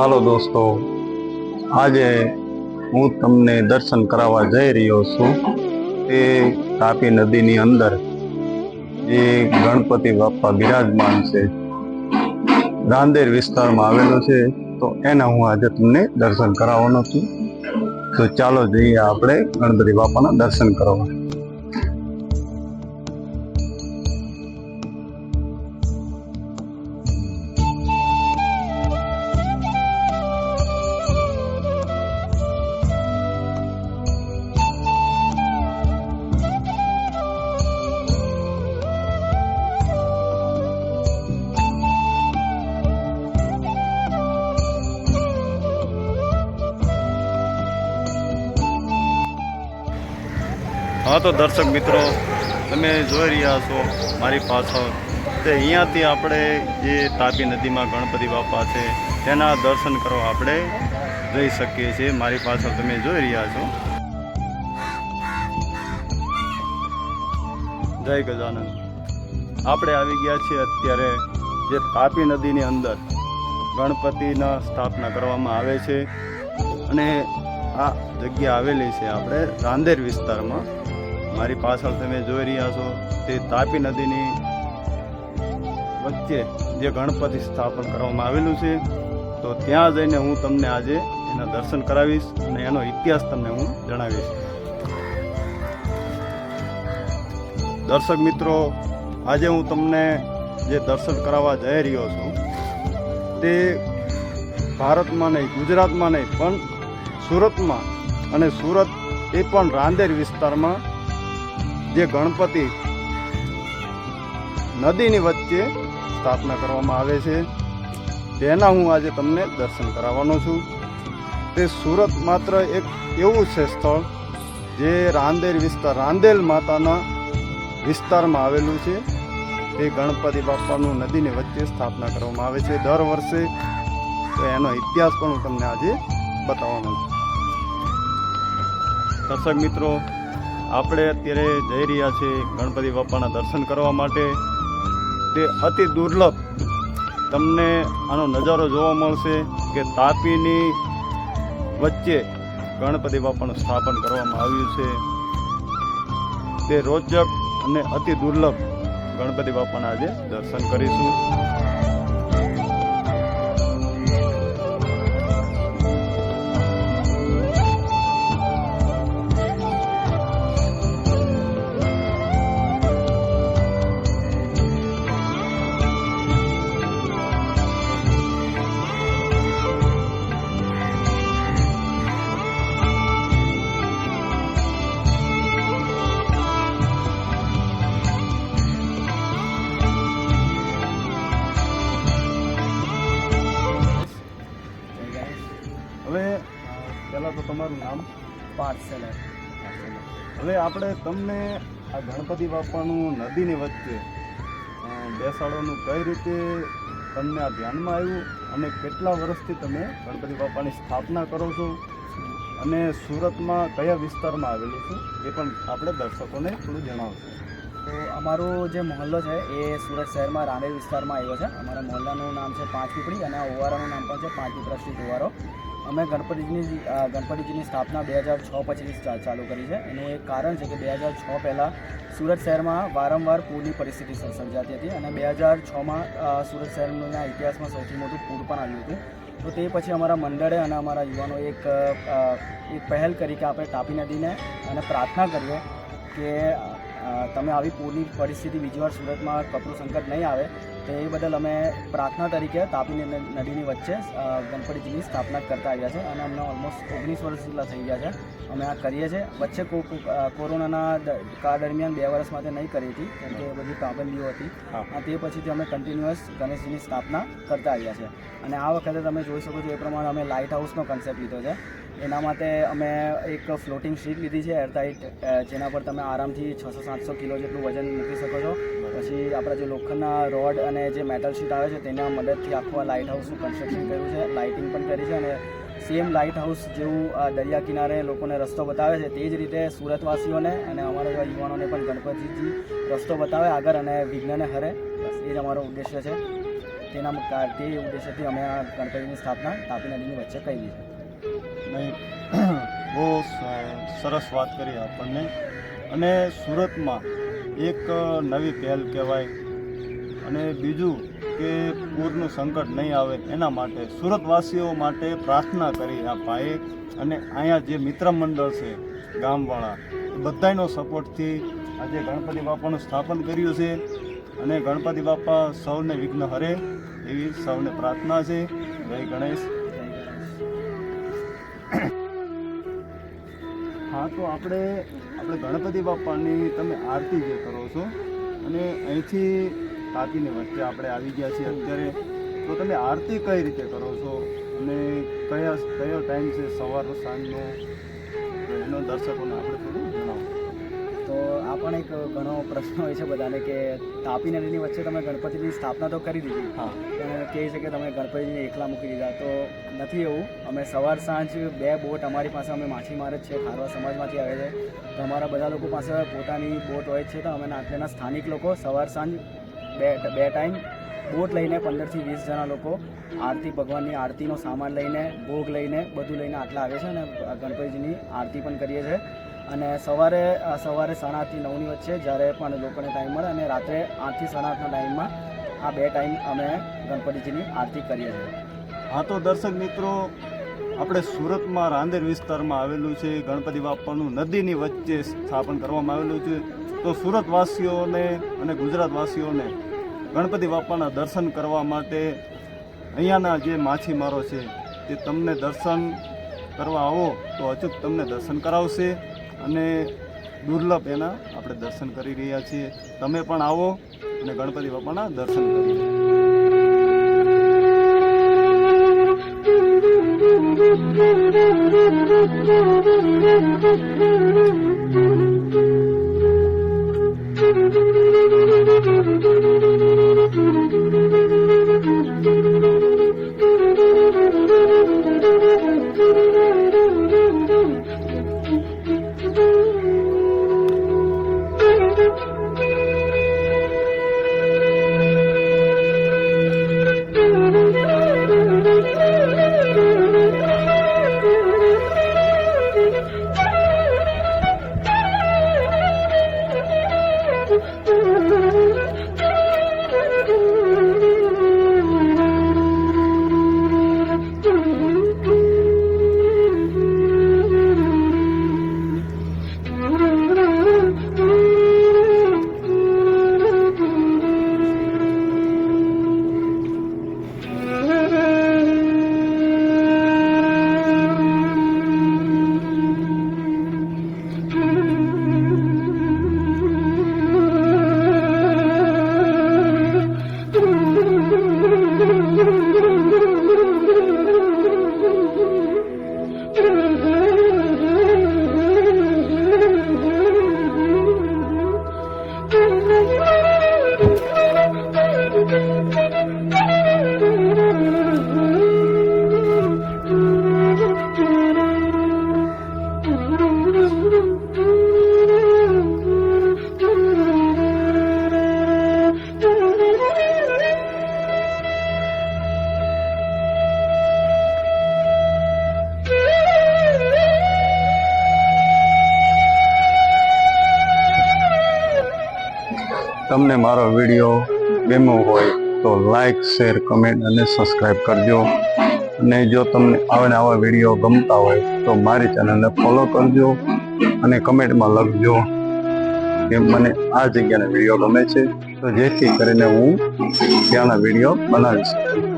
હાલો દોસ્તો, આજે હું તમને દર્શન કરાવવા જઈ રહ્યો છું. તે તાપી નદીની અંદર જે ગણપતિ બાપા બિરાજમાન છે. રાંદેર વિસ્તારમાં આવેલો છે, તો એના હું આજે તમને દર્શન કરાવવાનો છું. તો ચાલો જઈએ આપણે ગણપતિ બાપાના દર્શન કરવા. હા તો દર્શક મિત્રો, તમે જોઈ રહ્યા છો મારી પાછળ તે અહીંયાથી આપણે જે તાપી નદીમાં ગણપતિ બાપા છે, તેના દર્શન કરવા આપણે જઈ શકીએ છીએ. મારી પાછળ તમે જોઈ રહ્યા છો. જય ગજાનંદ આપણે આવી ગયા છીએ અત્યારે જે તાપી નદીની અંદર. ગણપતિના સ્થાપના કરવામાં આવે છે અને આ જગ્યા આવેલી છે આપણે રાંદેર વિસ્તારમાં. મારી પાછળ તમે જોઈ રહ્યા છો તે તાપી નદીની વચ્ચે જે ગણપતિ સ્થાપન કરવામાં આવેલું છે, તો ત્યાં જઈને હું તમને આજે એના દર્શન કરાવીશ અને એનો ઇતિહાસ તમને હું જણાવીશ. દર્શક મિત્રો, આજે હું તમને જે દર્શન કરાવવા જઈ રહ્યો છું, તે ભારતમાં નહીં, ગુજરાતમાં નહીં, પણ સુરતમાં અને સુરત એ પણ રાંદેર વિસ્તારમાં જે ગણપતિ નદીની વચ્ચે સ્થાપના કરવામાં આવે છે, તેના હું આજે તમને દર્શન કરાવવાનો છું. તે સુરત માત્ર એક એવું છે સ્થળ જે રાંદેર વિસ્તાર રાંદેલ માતાના વિસ્તારમાં આવેલું છે. તે ગણપતિ બાપાનું નદીની વચ્ચે સ્થાપના કરવામાં આવે છે. દર વર્ષે તો એનો ઇતિહાસ પણ હું તમને આજે બતાવવાનો છું. દર્શક મિત્રો આપણે અત્યારે જઈ રહ્યા છીએ ગણપતિ બાપાના દર્શન કરવા માટે. તે અતિ દુર્લભ તમને આનો નજારો જોવા મળશે કે તાપીની વચ્ચે ગણપતિ બાપાનું સ્થાપન કરવામાં આવ્યું છે. તે રોચક અને અતિ દુર્લભ ગણપતિ બાપાના આજે દર્શન કરીશું. પહેલાં તો તમારું નામ? પાર્સલર. હવે આપણે તમને આ ગણપતિ બાપાનું નદીની વચ્ચે બેસાડવાનું કઈ રીતે તમને આ ધ્યાનમાં આવ્યું અને કેટલા વર્ષથી તમે ગણપતિ બાપાની સ્થાપના કરો છો? અને સુરતમાં કયા વિસ્તારમાં આવેલું છે? એ પણ આપણે દર્શકોને થોડું જણાવશું. તો અમારો જે મહોલ્લો છે એ સુરત શહેરમાં રાંદેર વિસ્તારમાં આવ્યો છે. અમારા મહોલ્લાનું નામ છે પાંચ પીપળી અને આ ઓવારાનું નામ પણ છે પાંચ પીપળા સ્ટ્રીટ ઓવારો. અમે ગણપતિજીની ગણપતિજીની સ્થાપના બે હજાર છ પછીથી ચાલુ કરી છે. એનું એક કારણ છે કે બે હજાર છ પહેલાં સુરત શહેરમાં વારંવાર પૂરની પરિસ્થિતિ સર્જાતી હતી અને બે હજાર છમાં સુરત શહેરના ઇતિહાસમાં સૌથી મોટું પૂર પણ આવ્યું હતું. તો તે પછી અમારા મંડળે અને અમારા યુવાનો એક એક પહેલ કરી કે આપણે તાપી નદીને અને પ્રાર્થના કરીએ કે તમે આવી પૂરની પરિસ્થિતિ બીજી વાર સુરતમાં કપરું સંકટ નહીં આવે. તો એ બદલ અમે પ્રાર્થના તરીકે તાપી નદીની વચ્ચે ગણપતિજીની સ્થાપના કરતા આવ્યા છે અને અમને ઓલમોસ્ટ ઓગણીસ વર્ષ જેટલા થઈ ગયા છે. અમે આ કરીએ છીએ. વચ્ચે કોરોનાના કાળ દરમિયાન બે વર્ષ માટે નહીં કરી હતી કેમ કે બધી પાબંદીઓ હતી. અને તે પછીથી અમે કન્ટિન્યુઅસ ગણેશજીની સ્થાપના કરતા આવ્યા છે. અને આ વખતે તમે જોઈ શકો છો એ પ્રમાણે અમે લાઇટ હાઉસનો કન્સેપ્ટ લીધો છે. એના માટે અમે એક ફ્લોટિંગ શીટ લીધી છે એરટાઇટ જેના પર તમે આરામથી છસો, સાતસો કિલો જેટલું વજન મૂકી શકો છો. પછી આપણા જે લોખંડના રોડ અને જે મેટલ શીટ આવે છે, તેના મદદથી આખું આ લાઇટ હાઉસનું કન્સ્ટ્રક્શન કર્યું છે. લાઇટિંગ પણ કરી છે અને સેમ લાઇટ હાઉસ જેવું દરિયા કિનારે લોકોને રસ્તો બતાવે છે, તે જ રીતે સુરતવાસીઓને અને અમારા જેવા યુવાનોને પણ ગણપતિજી રસ્તો બતાવે આગળ અને વિઘ્નને હરે. એ જ અમારો ઉદ્દેશ્ય છે. તેના તે ઉદ્દેશ્યથી અમે આ ગણપતિની સ્થાપના તાપી નદીની વચ્ચે કરી છે. નહીં. બહુ સરસ વાત કરી આપણને. અને સુરતમાં એક નવી પહેલ કહેવાય. અને બીજું કે પૂરનું સંકટ નહીં આવે એના માટે સુરતવાસીઓ માટે પ્રાર્થના કરી આ ભાઈએ. અને અહીંયા જે મિત્ર મંડળ છે, ગામવાળા બધાનો સપોર્ટથી આજે ગણપતિ બાપાનું સ્થાપન કર્યું છે. અને ગણપતિ બાપા સૌને વિઘ્ન હરે એવી સૌને પ્રાર્થના છે. જય ગણેશ. હા, તો આપણે આપણે ગણપતિ બાપાની તમે આરતી જે કરો છો, અને અહીંથી તાપીની વચ્ચે આપણે આવી ગયા છીએ અત્યારે. તો તમે આરતી કઈ રીતે કરો છો? અને કયા કયો ટાઈમ છે? સવાર સાંજનો? એનો દર્શકોને આપણે થોડું જણાવો. તો આ પણ એક ઘણો પ્રશ્ન હોય છે બધાને કે તાપી નદીની વચ્ચે તમે ગણપતિની સ્થાપના તો કરી દીધી. હા. પણ કહે છે કે તમે ગણપતિને એકલા મૂકી દીધા. તો નથી એવું. અમે સવાર સાંજ બે બોટ અમારી પાસે અમે માછીમાર જ છે ખારવા સમાજમાંથી આવે છે. તો અમારા બધા લોકો પાસે પોતાની બોટ હોય છે તો અમે નાટલેના સ્થાનિક લોકો સવાર સાંજ બે બે ટાઈમ બોટ લઈને પંદરથી વીસ જણા લોકો આરતી ભગવાનની આરતીનો સામાન લઈને ભોગ લઈને બધું લઈને આટલા આવે છે અને ગણપતિજીની આરતી પણ કરીએ છીએ અને સવારે સવારે સાડા આઠથી નવની વચ્ચે જ્યારે પણ લોકોને ટાઈમ મળે અને રાત્રે આઠથી સાડા ટાઈમમાં આ બે ટાઈમ અમે ગણપતિજીની આરતી કરીએ છીએ. હા તો દર્શક મિત્રો, આપણે સુરતમાં રાંદેર વિસ્તારમાં આવેલું છે, ગણપતિ બાપાનું નદીની વચ્ચે સ્થાપન કરવામાં આવેલું છે. તો સુરતવાસીઓને અને ગુજરાતવાસીઓને ગણપતિ બાપાના દર્શન કરવા માટે અહીંયાના જે માછીમારો છે, તે તમને દર્શન કરવા આવો તો અચૂક તમને દર્શન કરાવશે. અને દુર્લભ એના આપણે દર્શન કરી રહ્યા છીએ. તમે પણ આવો અને ગણપતિ બાપાના દર્શન કરીએ તમને મારો વીડિયો ગમ્યો હોય તો લાઈક શેર કમેન્ટ અને સબસ્ક્રાઈબ કરજો. અને જો તમને આવા આવા વીડિયો ગમતા હોય તો મારી ચેનલને ફોલો કરજો અને કમેન્ટમાં લખજો કે મને આ જગ્યાના વીડિયો ગમે છે. તો જેથી કરીને હું ત્યાંના વીડિયો બનાવી શકું.